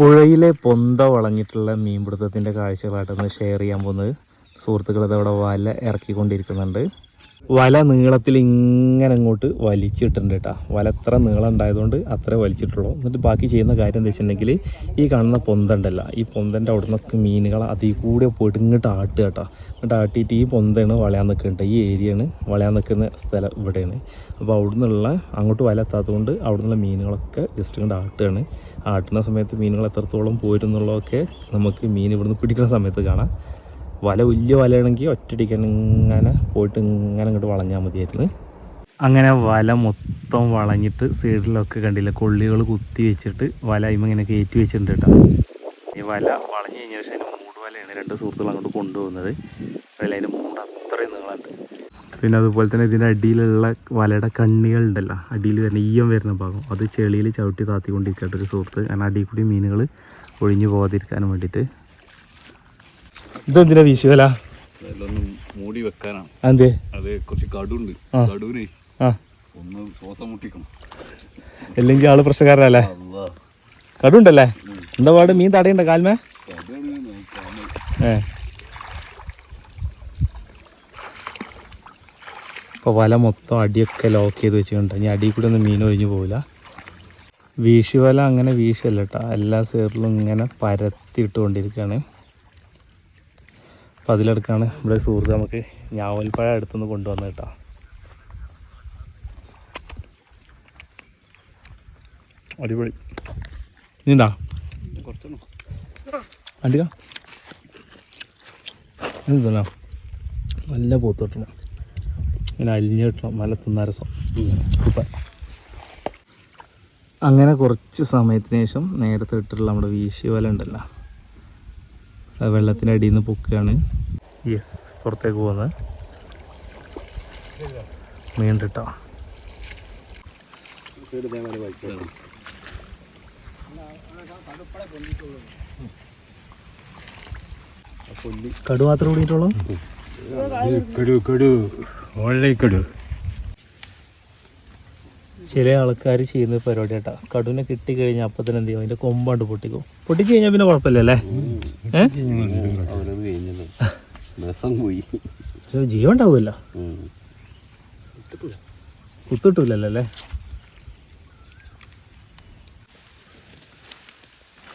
പുഴയിലെ പൊന്ത വളഞ്ഞിട്ടുള്ള മീൻപിടുത്തത്തിന്റെ കാഴ്ചകളായിട്ടൊന്ന് ഷെയർ ചെയ്യാൻ പോകുന്നത്. സുഹൃത്തുക്കൾ ഇതവിടെ വല ഇറക്കിക്കൊണ്ടിരിക്കുന്നുണ്ട്. വല നീളത്തിൽ ഇങ്ങനെ അങ്ങോട്ട് വലിച്ചിട്ടുണ്ട് കേട്ടോ വല എത്ര നീളം ഉണ്ടായതുകൊണ്ട് അത്ര വലിച്ചിട്ടുള്ളൂ. എന്നിട്ട് ബാക്കി ചെയ്യുന്ന കാര്യം എന്താ വെച്ചിട്ടുണ്ടെങ്കിൽ ഈ കാണുന്ന പൊന്തണ്ടല്ല ഈ പൊന്തന്റെ അവിടെ നിന്നൊക്കെ മീനുകൾ അതിൽ കൂടെ പോയിട്ട് ഇങ്ങോട്ട് ആട്ടുക കേട്ടോ ഇങ്ങോട്ട് ആട്ടിയിട്ട് ഈ പൊന്തയാണ് വളയാൻ നിൽക്കുന്നുണ്ട് ഈ ഏരിയയാണ് വളയാൻ നിൽക്കുന്ന സ്ഥലം ഇവിടെയാണ്. അപ്പോൾ അവിടെ നിന്നുള്ള അങ്ങോട്ട് വല എത്താത്തതുകൊണ്ട് അവിടെ നിന്നുള്ള മീനുകളൊക്കെ ജസ്റ്റ് ഇങ്ങോട്ട് ആട്ടുകയാണ്. ആട്ടുന്ന സമയത്ത് മീനുകൾ എത്രത്തോളം പോയിരുന്നുള്ളതൊക്കെ നമുക്ക് മീൻ ഇവിടുന്ന് പിടിക്കുന്ന സമയത്ത് കാണാം. വല വലിയ വലയാണെങ്കിൽ ഒറ്റയടിക്കാൻ ഇങ്ങനെ പോയിട്ട് ഇങ്ങനെ ഇങ്ങോട്ട് വളഞ്ഞാൽ മതിയായിരുന്നു അങ്ങനെ വല മൊത്തം വളഞ്ഞിട്ട് സൈഡിലൊക്കെ കണ്ടില്ല കൊള്ളികൾ കുത്തി വെച്ചിട്ട് വല ഇങ്ങനെ കയറ്റി വെച്ചിട്ടുണ്ട് കേട്ടോ. ഈ വല വളഞ്ഞു കഴിഞ്ഞ ശേഷം അതിന്റെ മൂട് വലയാണ് രണ്ട് സുഹൃത്തുക്കൾ അങ്ങോട്ട് കൊണ്ടുപോകുന്നത്. അതിൽ അതിന്റെ മൂട് അത്രയും നീളമുണ്ട്. പിന്നെ അതുപോലെ തന്നെ ഇതിന്റെ അടിയിലുള്ള വലയുടെ കണ്ണികൾ ഉണ്ടല്ലോ അടിയിൽ വരുന്ന ഈയം വരുന്ന ഭാഗം അത് ചെളിയിൽ ചവിട്ടി താത്തിക്കൊണ്ടിരിക്കട്ടെ ഒരു സുഹൃത്ത്. കാരണം അടിയിൽ കൂടി മീനുകൾ ഒഴിഞ്ഞു പോകാതിരിക്കാൻ വേണ്ടിയിട്ട്. ഇതെന്തിനാ വീശുവല മൂടി വെക്കാനാണ്. അതെ അതെ കുറച്ച് കടുണ്ട്. കടുവിനെ ഒന്ന് ശ്വാസം മുട്ടിക്കണം. അല്ലെങ്കിൽ ആൾ പ്രശ്നക്കാരനല്ലേ? അള്ളാ. കടുണ്ടല്ലേ? എന്താ പാട്? മീൻ തടയണ്ട കാൽമേ? ഇപ്പൊ നോക്കാന്. ഏ. ഇപ്പോൾ വല മൊത്തം അടിയൊക്കെ ലോക്ക് ചെയ്ത് വെച്ചിട്ടുണ്ട്. ഇനി അടിയിൽ കൂടെ ഒന്നും മീൻ ഒഴിഞ്ഞു പോവില്ല. വീശുവല അങ്ങനെ വീശല്ല കേട്ടോ. എല്ലാ സൈഡിലും ഇങ്ങനെ പരത്തി ഇട്ടുകൊണ്ടിരിക്കുകയാണ് അപ്പോൾ അതിലെടുക്കാണ് ഇവിടെ സുഹൃത്ത് നമുക്ക് ഞാവൽപ്പഴം അടുത്തുനിന്ന് കൊണ്ടുവന്നത് കേട്ടോ. അടിപൊളി. ഇനിണ്ടാ അണ്ടിക എന്തല്ലോ നല്ല പോത്ത് കിട്ടണം. ഇങ്ങനെ അലിഞ്ഞ് കിട്ടണം. നല്ല തിന്നാരസം സൂപ്പർ. അങ്ങനെ കുറച്ച് സമയത്തിന് ശേഷം നേരത്തെ ഇട്ടിട്ടുള്ള നമ്മുടെ വീശി വല ഉണ്ടല്ലോ. വെള്ളത്തിന്റെ അടിയിൽ നിന്ന് പൊക്കുകയാണ്. യെസ് പുറത്തേക്ക് പോകുന്നത്. നീണ്ടിട്ടോ കടു മാത്രം കൂടിയിട്ടുള്ളൂ കടു കടു. ഓൺലൈൻ കടു. ചില ആൾക്കാർ ചെയ്യുന്ന പരിപാടി കേട്ടാ. കടുവിനെ കിട്ടി കഴിഞ്ഞാൽ അപ്പം തന്നെ എന്ത് ചെയ്യും? അതിന്റെ കൊമ്പാണ്ട് പൊട്ടിക്കും. പൊട്ടിച്ച് കഴിഞ്ഞാൽ പിന്നെ കുഴപ്പമില്ലല്ലേ? ഏ? അവരത് കഴിഞ്ഞത് രസം പോയി പക്ഷെ ജീവൻ ഉണ്ടാവില്ല കുത്തിട്ടില്ലല്ലോ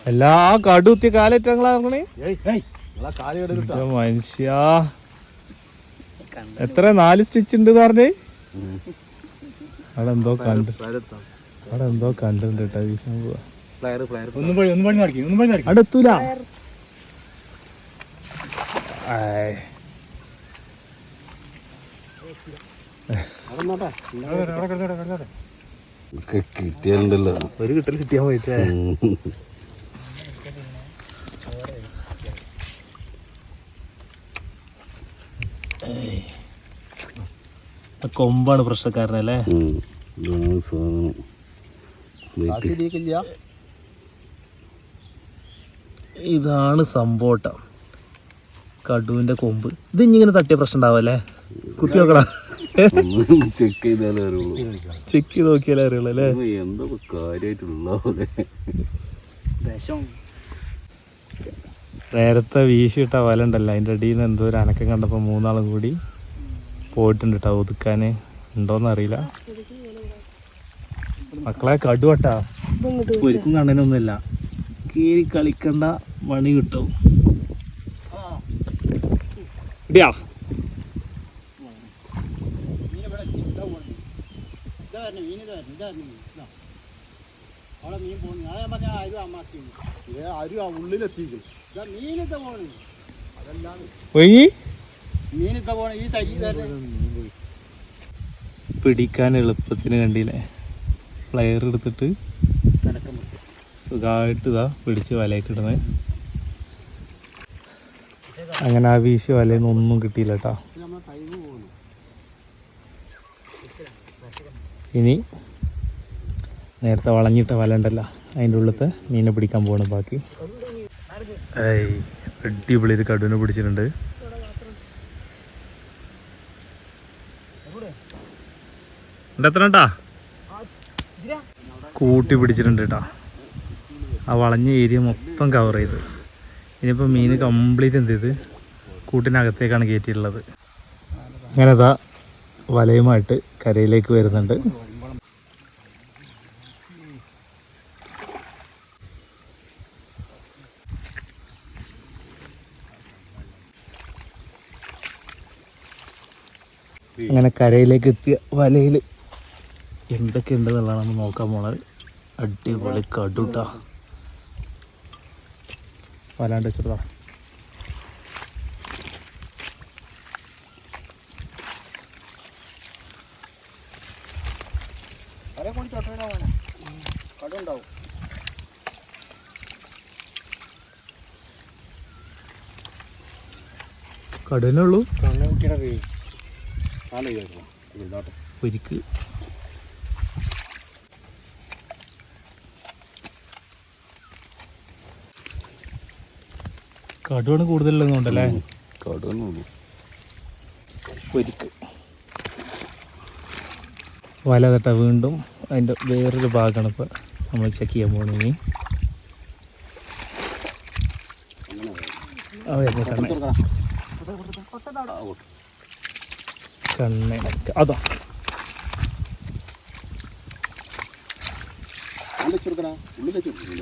എല്ലാ കടുത്തി കാലേറ്റങ്ങളാണേ മനുഷ്യ. എത്ര നാല് സ്റ്റിച്ച് ഉണ്ട് പറഞ്ഞേ? അവിടെ എന്തോ കണ്ട്. അവിടെ എന്തോ കണ്ടിട്ടുണ്ട് കേട്ടോ വീശാൻ പോവാ ഒന്നും പണി ഒന്നും പണി നടക്കി ഒന്നും പണി നടക്കി. ആയ്. കിട്ടിയാലുണ്ടല്ലോ ഒരു കിട്ടൽ കിട്ടിയാ പോയിട്ടേ ആ കൊമ്പാണ് പ്രശ്നക്കാരനല്ലേ ഇതാണ് സംഭവട്ടം. കടുവിന്റെ കൊമ്പ്. ഇത് ഇങ്ങനെ തട്ടിയ പ്രശ്നം ഉണ്ടാവല്ലേ കുത്തി നോക്കടാ. ചെക്ക് ചെയ്താലേ അറിയുള്ളൂ. ചെക്ക് ചെയ്ത് നോക്കിയാലേ അറിയുള്ളൂ അല്ലേ? എന്താ കാര്യമായിട്ടുള്ള നേരത്തെ വീശിയിട്ട വല ഉണ്ടല്ലോ അതിന്റെ അടിയിൽ നിന്ന് എന്തോ ഒരു അനക്കം കണ്ടപ്പോൾ മൂന്നാളും കൂടി പോയിട്ടുണ്ട് കേട്ടോ ഒതുക്കാൻ ഉണ്ടോന്ന് അറിയില്ല മക്കളെ കടുവട്ടാ. ഒരിക്കും കണ്ണനൊന്നുമില്ല. കീറി കളിക്കണ്ട മണി കിട്ടും. ഇടിയാ. പിടിക്കാൻ എളുപ്പത്തിന് കണ്ടില്ലേ? പ്ലെയർ എടുത്തിട്ട് സുഖമായിട്ട് ഇതാ പിടിച്ച് വലയിക്കിടുന്നത് അങ്ങനെ ആ വീശി വലയൊന്നും ഒന്നും കിട്ടിയില്ല കേട്ടോ. ഇനി നേരത്തെ വളഞ്ഞിട്ട വല ഉണ്ടല്ലോ അതിന്റെ ഉള്ളിലത്തെ മീനെ പിടിക്കാൻ പോകണം ബാക്കി. ഏയ് അടിപൊളി ഒരു കടുവിനെ പിടിച്ചിട്ടുണ്ട്. ഉണ്ട് എത്ര ഉണ്ടാ കൂട്ടി പിടിച്ചിട്ടുണ്ട് കേട്ടോ. ആ വളഞ്ഞ ഏരിയ മൊത്തം കവർ ചെയ്ത്. ഇനിയിപ്പോൾ മീൻ കംപ്ലീറ്റ് എന്ത് ചെയ്ത്? കൂട്ടിനകത്തേക്കാണ് കയറ്റിയിട്ടുള്ളത് അങ്ങനെ വലയുമായിട്ട് കരയിലേക്ക് വരുന്നുണ്ട്. അങ്ങനെ കരയിലേക്ക് എത്തിയ വലയിൽ എന്തൊക്കെ ഉണ്ടെന്നുള്ളതാണ് നമ്മൾ നോക്കാൻ പോണത് അടിപൊളി കടുട്ടാ വലാണ്ട് വെച്ചിട്ടാ കടുന്നുള്ളൂ ഉള്ളൂ. ഒരിക്ക് കടുവാണ് കൂടുതലുള്ളതുകൊണ്ടല്ലേ? കടന്നുള്ളൂ ഒരിക്ക് വല തട്ട വീണ്ടും അതിന്റെ വേറൊരു ഭാഗമാണ് ഇപ്പോൾ നമ്മൾ ചെക്ക് ചെയ്യാൻ പോകുന്നത് ഇനി. ഉള്ളിൽ വെച്ചു കണ്ണ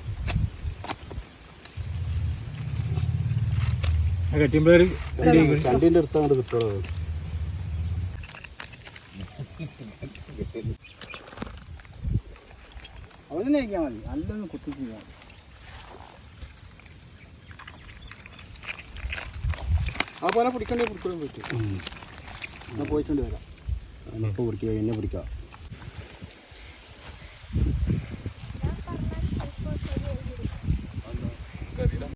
രണ്ടിന്റെ അടുത്ത് അങ്ങോട്ട് കിട്ടുള്ളൂ അവന് നയിക്കാൻ മതി. നല്ലൊന്ന് കുത്തിക്കുക ആ പോലെ പിടിക്കണ്ടേ? പിടിക്കാൻ പറ്റും എന്നാ പോയിട്ടുണ്ട് വരാം. പിടിക്കുക എന്നെ പിടിക്കാം.